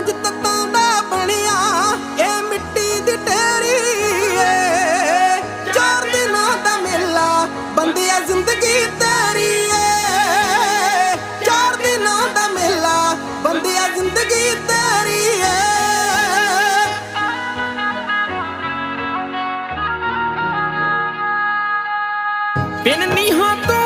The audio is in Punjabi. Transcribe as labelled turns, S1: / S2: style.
S1: ਪੰਜ ਤੱਤਾਂ ਦਾ ਬਣਿਆ। ਇਹ ਮਿੱਟੀ ਦੀ ਢੇਰੀ ਏ। ਚਾਰ ਦਿਨਾਂ ਦਾ ਮੇਲਾ ਬੰਦਿਆ ਜ਼ਿੰਦਗੀ ਤੇਰੀ ਏ। ਚਾਰ ਦਿਨਾਂ ਦਾ ਮੇਲਾ ਬੰਦਿਆ ਜ਼ਿੰਦਗੀ ਤੇਰੀ ਏ। ਬਿਨ ਨੀਹਾਂ ਤੋਂ